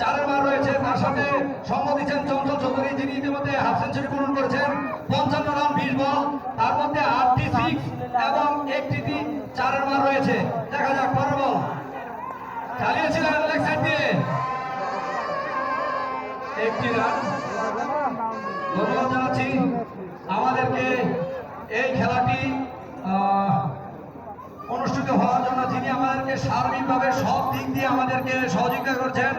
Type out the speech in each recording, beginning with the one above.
চারের বার রয়েছে, তার সাথে সঙ্গ দিচ্ছেন চঞ্চল চৌধুরী, যিনি ইতিমধ্যে হাফ সেঞ্চুরি পূরণ করেছেন। পঞ্চান্ন রান, বিশ বল। তার মধ্যে আটটি সিক্স এবং একটি চারের বার রয়েছে। দেখা যাক, পরের বল। চালিয়েছিলেন লেগ সাইড দিয়ে। একটি রান। ধন্যবাদ জানাচ্ছি আমাদেরকে এই খেলাটি অনুষ্ঠিত হওয়ার জন্য যিনি আমাদেরকে সার্বিকভাবে সব দিক দিয়ে আমাদেরকে সহযোগিতা করছেন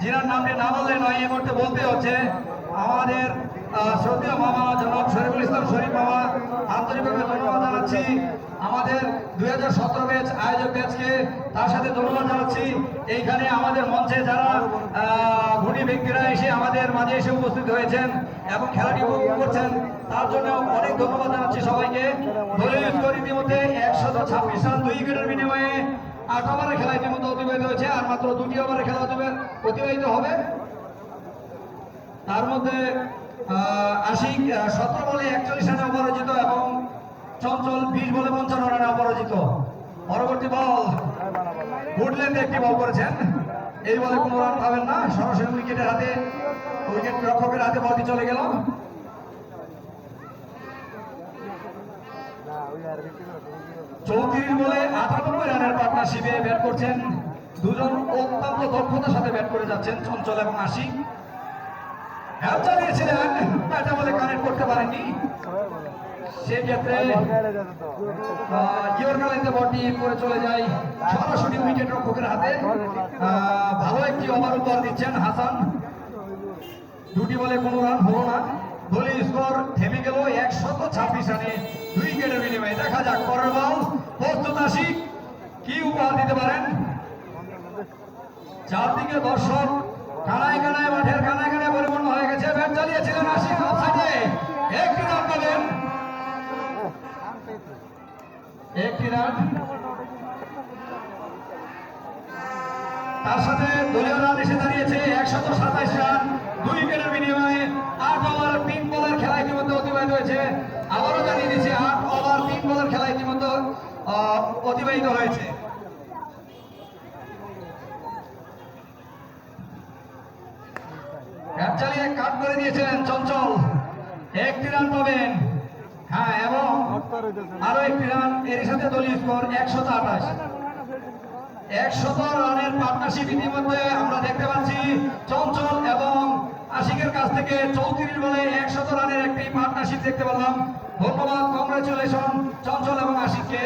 যিনার নামটি না বললে নয়, এই মুহূর্তে বলতে হচ্ছে, আমাদের শ্রদ্ধেয় মামা জনাব শরীফুল ইসলাম শরীফ মামা, আন্তরিকভাবে ধন্যবাদ জানাচ্ছি। আমাদের দুই হাজার সতেরো ব্যাচ আয়োজক ব্যাচকে তার সাথে ধন্যবাদ জানাচ্ছি। এইখানে আমাদের মঞ্চে যারা গুণী ব্যক্তিরা এসে আমাদের মাঝে এসে উপস্থিত হয়েছেন এবং খেলাটি উপভোগ করছেন, তার জন্য অনেক ধন্যবাদ জানাচ্ছি সবাইকে। দলীয় স্কোর ইতিমধ্যে একশত ছাব্বিশ রান দুই উইকেটের বিনিময়ে আট ওভারের খেলা ইতিমধ্যে অতিবাহিত হয়েছে, আর মাত্র দুটি ওভারের খেলা অতিবাহিত হবে। তার মধ্যে আশিক সতেরো বলে একচল্লিশ রানে অপরাজিত এবং চঞ্চল বিশ বলে পঞ্চান্ন রানে অপরাজিত। পরবর্তী বল গুডল্যান্ডে একটি বল করেছেন। এই বলে কোনো রান পাবেন না। সরাসরি উইকেটের হাতে, উইকেট রক্ষকের হাতে বলটি চলে গেল। চৌত্রিশ বলে আটানব্বই রানের পার্টনারশিপে ব্যাট করছেন দুজন অত্যন্ত দক্ষতার সাথে ব্যাট করে যাচ্ছেন চঞ্চল এবং আশিক। হ্যাঁ চালিয়েছিলেন, ব্যাটা বলে কানেক্ট করতে পারেননি। সেই ক্ষেত্রে ইয়র্কালেন্ডে বলটি করে চলে যায় ভালো একটি দিচ্ছেন হাসান। দুটি বলে কোনো রান হলো না। দলীয় স্কোর থেমে গেল একশত ছাব্বিশ রানে। দুই উইকেটের বিনিময়ে দেখা যাক পরের বল প্রস্তুত আশিক কি উপহার দিতে পারেন? চারদিকে দর্শক, কানায় কানায় মাঠের কানায় কানায় পরিপূর্ণ হয়ে গেছে। ব্যাট চালিয়েছিলেন আশিক অফসাইডে একটি রান পাবেন। একটি রান তার সাথে দলীয় রান এসে দাঁড়িয়েছে একশত সাতাইশ রান দুই উইকেটের বিনিময়ে আট ওভার তিন বলের খেলা ইতিমধ্যে অতিবাহিত হয়েছে আবারও জানিয়ে দিচ্ছি আট ওভার তিন বলের খেলা ইতিমধ্যে আহ, অতিবাহিত হয়েছে। চালিয়ে কাট করে দিয়েছেন চঞ্চল। একটি রান পাবেন। হ্যাঁ এবং আরও একটি রান এর সাথে দলীয় স্কোর একশত আঠাশ। একশত রানের পার্টনারশিপ ইতিমধ্যে আমরা দেখতে পাচ্ছি চঞ্চল এবং আশিকের কাছ থেকে চৌত্রিশ বলে একশত রানের একটি পার্টনারশিপ দেখতে পেলাম ধন্যবাদ কংগ্রেচুলেশন চঞ্চল এবং আশিককে।